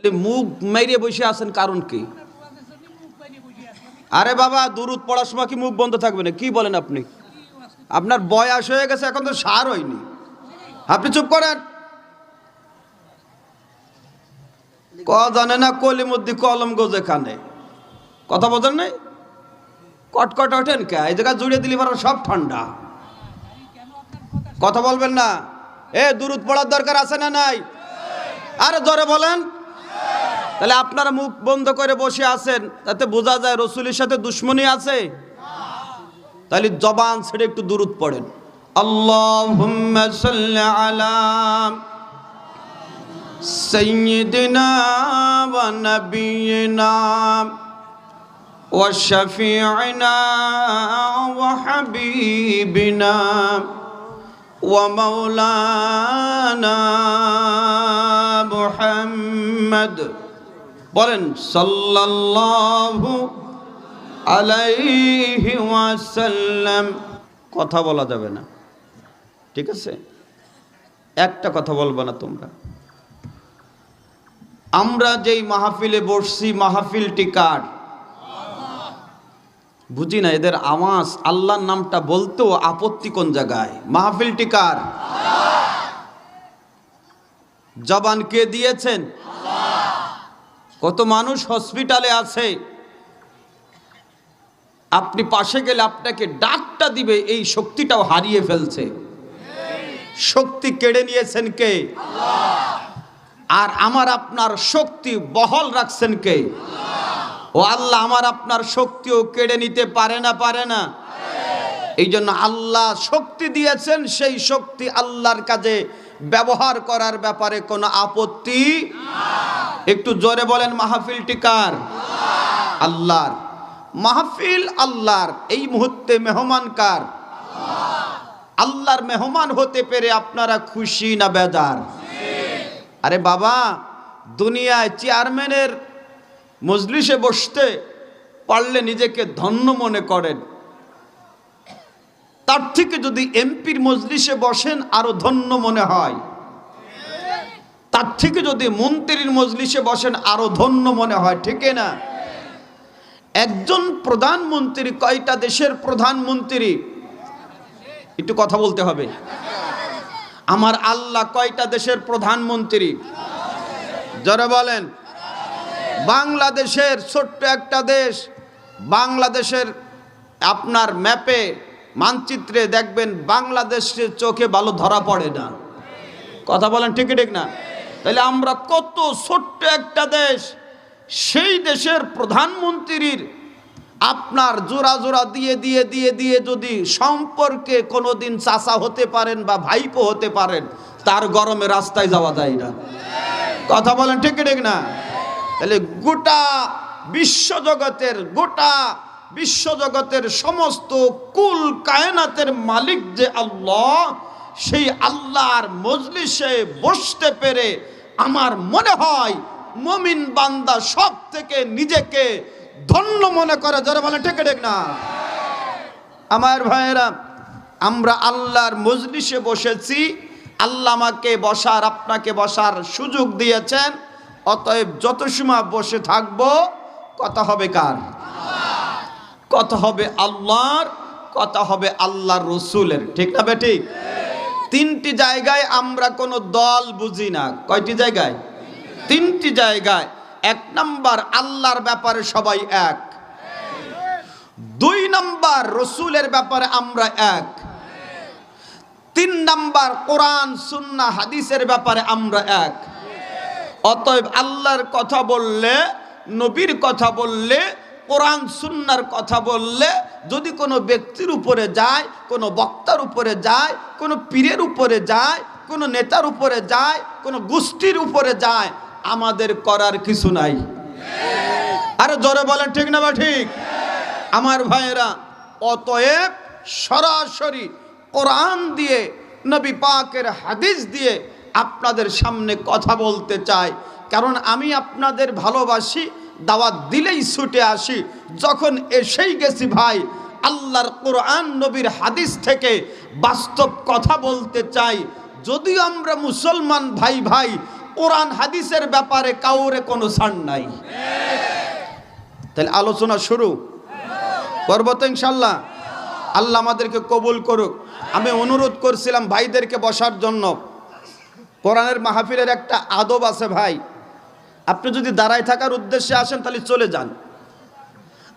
তাহলে মুখ মেরে বসে আছেন কারণ কি? আরে বাবা, দুরুদ পড়ার সময় কি মুখ বন্ধ থাকবে না? কি বলেন আপনি? আপনার বয়স হয়ে গেছে, এখন তো সার হয়নি। আপনি চুপ করেন। ক জানে না কলিমুদ্দি কলম গোজে কানে। কথা বোঝেন নাই? কটকট ওঠেন কে? এই জায়গা জুড়ে দিলি মারা সব ঠান্ডা। কথা বলবেন না? এ, দুরুদ পড়ার দরকার আছে না নাই? আরে জোরে বলেন। তাহলে আপনারা মুখ বন্ধ করে বসে আছেন, তাতে বোঝা যায় রসুলের সাথে দুশ্মনী আছে? তাহলে জবান ছেড়ে একটু দূরত পড়েন। আল্লাহুম্মা সাল্লি আলা সাইয়্যিদিনা ওয়া নাবিয়িনা ওয়া শাফিঈনা বলেন, সাল্লাল্লাহু আলাইহি ওয়াসাল্লাম। কথা বলা যাবে না। ঠিক আছে? একটা কথা বলব না তোমরা। আমরা যেই মাহফিলে বসছি, মাহফিলটি কার? বুঝি না, এদের আওয়াজ, আল্লাহর নামটা বলতেও আপত্তি কোন জায়গায়? মাহফিলটি কার? জবান কে দিয়েছেন? কত মানুষ হসপিটালে আছে। আপনি পাশে গেলে আপনাকে ডাকটা দিবে, এই শক্তিটাও হারিয়ে ফেলছে। শক্তি কেড়ে নিয়েছেন কে? আর আমার আপনার শক্তি বহল রাখছেন কে? ও আল্লাহ, আমার আপনার শক্তিও কেড়ে নিতে পারে না পারে না। এই জন্য আল্লাহ শক্তি দিয়েছেন, সেই শক্তি আল্লাহর কাজে ব্যবহার করার ব্যাপারে কোনো আপত্তি একটু জোরে বলেন, মাহফিলটি কার? আল্লাহর। মাহফিল আল্লাহর। এই মুহূর্তে মেহমান কার? আল্লাহর মেহমান হতে পেরে আপনারা খুশি না বেজার? আরে বাবা, দুনিয়ায় চেয়ারম্যানের মজলিসে বসতে পারলে নিজেকে ধন্য মনে করেন। তার থেকে যদি এমপির মজলিসে বসেন, আরও ধন্য মনে হয়। তার থেকে যদি মন্ত্রীর মজলিসে বসেন, আরও ধন্য মনে হয়, ঠিক না? একজন প্রধানমন্ত্রী, কয়টা দেশের প্রধানমন্ত্রী? একটু কথা বলতে হবে। আমার আল্লাহ কয়টা দেশের প্রধানমন্ত্রী? যারা বলেন। বাংলাদেশের ছোট্ট একটা দেশ, বাংলাদেশের আপনার ম্যাপে, মানচিত্রে দেখবেন বাংলাদেশের চোখে ভালো ধরা পড়ে না। কথা বলেন, ঠিক ঠিক না? তাহলে আমরা কত ছোট্ট একটা দেশ। সেই দেশের প্রধানমন্ত্রীর আপনার জোড়া জোড়া দিয়ে দিয়ে দিয়ে দিয়ে যদি সম্পর্কে কোনোদিন চাচা হতে পারেন বা ভাইপো হতে পারেন, তার গরমে রাস্তায় যাওয়া যায় না। কথা বলেন ঠিক ঠিক না? তাহলে গোটা বিশ্বজগতের গোটা বিশ্বজগতের সমস্ত কুল কায়নাতের মালিক যে আল্লাহ সেই আল্লাহর মজলিসে বসতে পেরে আমার মনে হয় মমিন বান্দা সব থেকে নিজেকে ধন্য মনে করে। যারা বলে টেকে টেক না? আমার ভাইয়েরা, আমরা আল্লাহর মজলিসে বসেছি। আল্লাহ আমাকে বসার, আপনাকে বসার সুযোগ দিয়েছেন। অতএব যত সময় বসে থাকব, কথা হবে কার? কথা হবে আল্লাহর, কথা হবে আল্লাহর রসুলের। ঠিক না ঠিক? তিনটি জায়গায় আমরা কোনো দল বুঝি না। কয়টি জায়গায়? তিনটি জায়গায়। এক নাম্বার আল্লাহর ব্যাপারে সবাই এক। দুই নাম্বার রসুলের ব্যাপারে আমরা এক। তিন নাম্বার কোরআন, সুন্না, হাদিসের ব্যাপারে আমরা এক। অতএব আল্লাহর কথা বললে, নবীর কথা বললে কোরআন সুন্নার কথা বললে যদি কোনো ব্যক্তির উপরে যায়, কোনো বক্তার উপরে যায়, কোনো পীরের উপরে যায়, কোনো নেতার উপরে যায়, কোনো গোষ্ঠীর উপরে যায়, আমাদের করার কিছু নাই। আরে জোরে বলেন, ঠিক না বা ঠিক? আমার ভাইয়েরা, অতএব সরাসরি কোরআন দিয়ে, নবী পাকের হাদিস দিয়ে আপনাদের সামনে কথা বলতে চাই। কারণ আমি আপনাদের ভালোবাসি দাওয়াত দিলেই ছুটে আসি। যখন এসেই গেছি ভাই, আল্লাহর কোরআন নবীর হাদিস থেকে বাস্তব কথা বলতে চাই। যদিও আমরা মুসলমান ভাই ভাই, কোরআন হাদিসের ব্যাপারে কাউরে কোনো ছাড় নাই। তাহলে আলোচনা শুরু। করব তো ইনশাল্লাহ। আল্লাহ আমাদেরকে কবুল করুক। আমি অনুরোধ করছিলাম ভাইদেরকে বসার জন্য। কোরআনের মাহফিলের একটা আদব আছে ভাই। আপনি যদি দাঁড়ায় থাকার উদ্দেশ্যে আসেন, তাহলে চলে যান।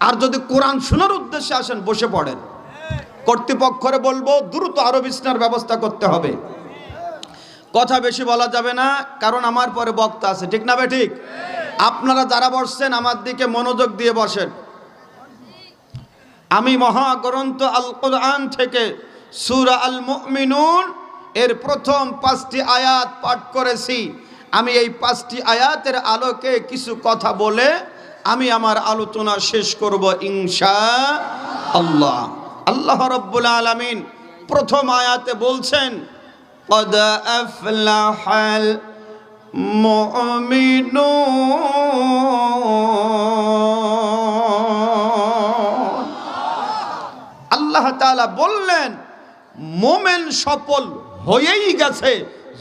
আর যদি কোরআন শোনার উদ্দেশ্যে আসেন, বসে পড়েন। কর্তৃপক্ষরে বলব, দ্রুত আরও বিছনার ব্যবস্থা করতে হবে। কথা বেশি বলা যাবে না, কারণ আমার পরে বক্তা আছে। ঠিক না ঠিক? আপনারা যারা বসছেন, আমার দিকে মনোযোগ দিয়ে বসেন। আমি মহাগ্রন্থ আল কোরআন থেকে সুরা আল মুমিনুন এর প্রথম পাঁচটি আয়াত পাঠ করেছি। আমি এই পাঁচটি আয়াতের আলোকে কিছু কথা বলে আমি আমার আলোচনা শেষ করব ইনশা আল্লাহ আল্লাহ রব্বুল আলামিন প্রথম আয়াতে বলছেন قد أفلح المؤمنون আল্লাহ তাআলা বললেন মোমেন সফল হয়েই গেছে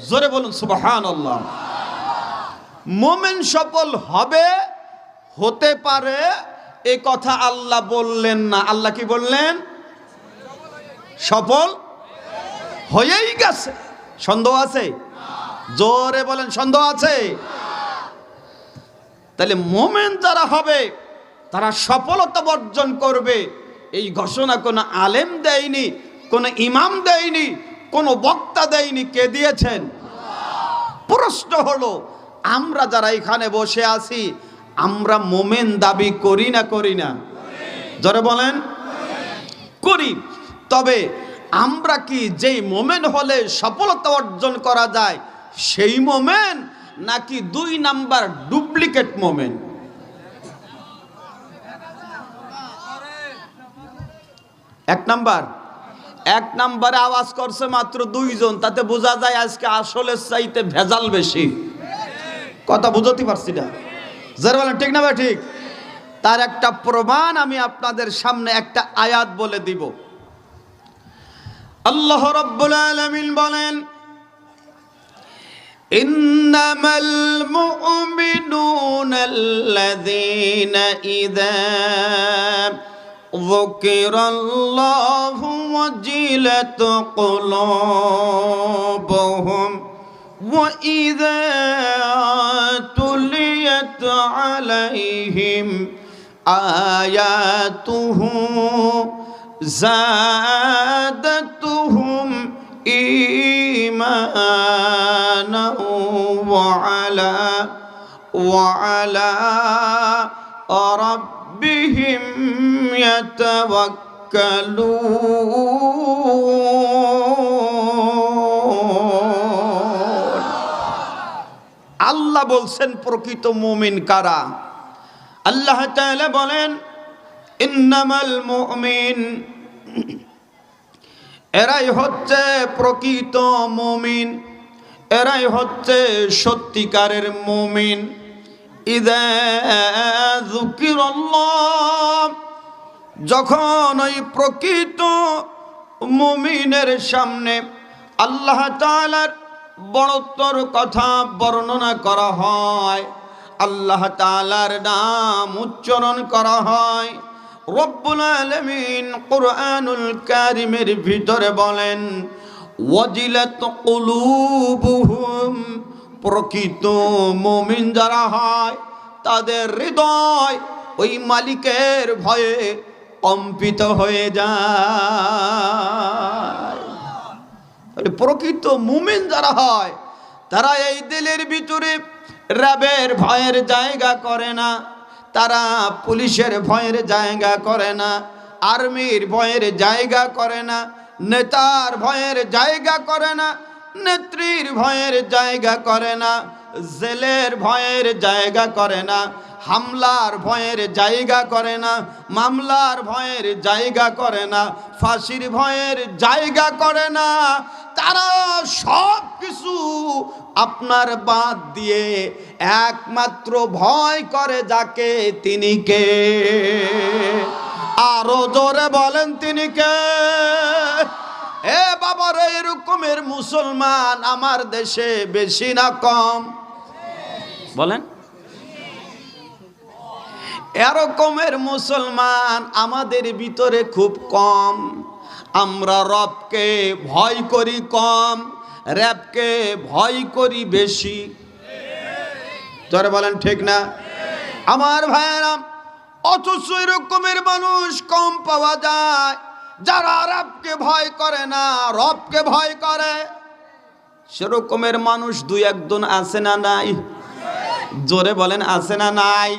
জোরে বলুন সুবহান আল্লাহ মোমেন সফল হবে, হতে পারে, এ কথা আল্লাহ বললেন না। আল্লাহ কি বললেন? সফল হয়েই গেছে। সন্দেহ আছে? জোরে বলেন, সন্দেহ আছে? তাহলে মোমেন যারা হবে, তারা সফলতা বর্জন করবে। এই ঘোষণা কোনো আলেম দেয়নি, কোনো ইমাম দেয়নি, কোনো বক্তা দেয়নি। কে দিয়েছেন? প্রশ্ন হলো আমরা যারা এখানে বসে আছি, আমরা মোমেন দাবি করি না করি না? জরে বলেন? করি। তবে আমরা কি যেই মোমেন হলে সফলতা অর্জন করা যায়, সেই মোমেন নাকি দুই নাম্বার ডুপ্লিকেট মোমেন? এক নাম্বার। এক নাম্বারে আওয়াজ করছে মাত্র দুইজন, তাতে বোঝা যায় আজকে আসলের চাইতে ভেজাল বেশি। কথা বুঝতে পারছি না যারা বলেন ঠিক না ভাই ঠিক তার একটা প্রমাণ আমি আপনাদের সামনে একটা আয়াত বলে দিব আল্লাহ রব্বুল আলামিন বলেন إنما المؤمنون الذين إذا ذكر الله وجلت قلوبهم وإذا تليت عليهم آياته زادتهم إيمانا وعلى وعلى ربهم يتوكلون আল্লাহ বলছেন, প্রকৃত মুমিন কারা? আল্লাহ তাআলা বলেন, ইন্নামাল মুমিন। এরাই হচ্ছে প্রকৃত মুমিন। এরাই হচ্ছে সত্যিকারের মুমিন। যখন ওই প্রকৃত মুমিনের সামনে আল্লাহ তাআলার বড়ত্বর কথা বর্ণনা করা হয়। আল্লাহ তাআলার নাম উচ্চারণ করা হয়। রব্বুল আলামিন কোরআনুল কারিমের ভিতরে বলেন প্রকৃত মমিন যারা হয়, তাদের হৃদয় ওই মালিকের ভয়ে কম্পিত হয়ে যায়। প্রকৃত মুমিন যারা হয়, তারা এই দিলের ভিতরে র্যাবের ভয়ের জায়গা করে না, তারা পুলিশের ভয়ের জায়গা করে না, আর্মির ভয়ের জায়গা করে না, নেতার ভয়ের জায়গা করে না, নেত্রীর ভয়ের জায়গা করে না, জেলের ভয়ের জায়গা করে না, হামলার ভয়ের জায়গা করে না, মামলার ভয়ের জায়গা করে না, ফাঁসির ভয়ের জায়গা করে না তারা সব কিছু আপনার বাদ দিয়ে একমাত্র ভয় করে যাকে তিনি কে? আরও জোরে বলেন তিনি কে? এ বাবার এরকমের মুসলমান আমার দেশে বেশি না কম। বলেন। এরকমের মুসলমান আমাদের ভিতরে খুব কম। আমরা রবকে ভয় করি কম র্যাবকে ভয় করি বেশি। তোরা বলেন, ঠিক না? আমার ভাইয়েরা, অথচ এরকমের মানুষ কম পাওয়া যায়। যারা রবকে ভয় করে না, রবকে ভয় করে। সেরকমের মানুষ দুই একজন আছে না নাই? জোরে বলেন, আছে না নাই?